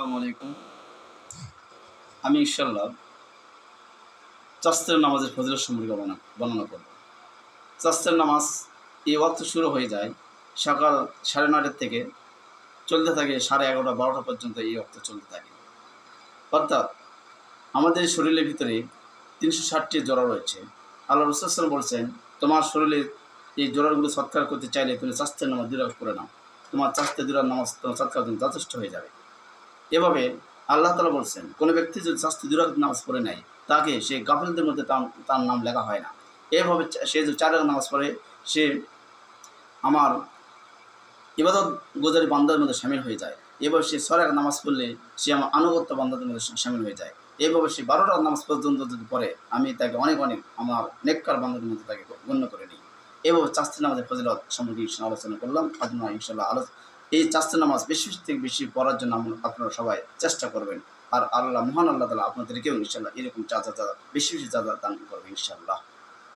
আসসালামু আলাইকুম। আমি ইনশাল্লাহ চাস্তের নামাজের ফজিলত সম্পর্কে বর্ণনা করব। চাস্তের নামাজ এই ওয়াক্ত শুরু হয়ে যায় সকাল সাড়ে নটার থেকে চলতে থাকে সাড়ে এগারোটা, বারোটা পর্যন্ত এই ওয়াক্ত চলতে থাকে। অর্থাৎ আমাদের শরীরের ভিতরে তিনশো ষাটটি জোড়া রয়েছে। আল্লাহ রসুল বলছেন, তোমার শরীরে এই জোড়াগুলো সৎকার করতে চাইলে তুমি চাস্তের নামাজ দুরাগ করে নাও। তোমার চাস্তে দুরার নামাজ তোমার সৎকার যথেষ্ট হয়ে যাবে। এভাবে আল্লাহ তালা বলছেন, কোনো ব্যক্তি যদি শাস্তি দুরাগ নামাজ পড়ে নেয়, তাকে সে গাফিলদের মধ্যে তার নাম লেখা হয় না। এভাবে সে যদি চার নামাজ পড়ে, সে আমার ইবাদত গোজারি বান্দার মধ্যে সামিল হয়ে যায়। এভাবে সে ছয় নামাজ পড়লে সে আমার আনুগত্য বান্দাদের মধ্যে সামিল হয়ে যায়। এইভাবে সে বারোটা নামাজ পর্যন্ত যদি পড়ে, আমি তাকে অনেক অনেক আমার নেককার বান্দাদের মধ্যে তাকে গণ্য করে নিই। এভাবে চাস্তি নামাজের ফজিলত সম্পর্কে আলোচনা করলাম। আপনারা ইনশাল্লাহ আলো এই চাস্তি নামাজ বেশি থেকে বেশি পড়ার জন্য আপনারা সবাই চেষ্টা করবেন। আর আল্লাহ মহান আল্লাহ তালা আপনাদেরকেও ইনশাল্লাহ এরকম চাচা চাচা বেশি বেশি চাচা দান করবে ইনশাল্লাহ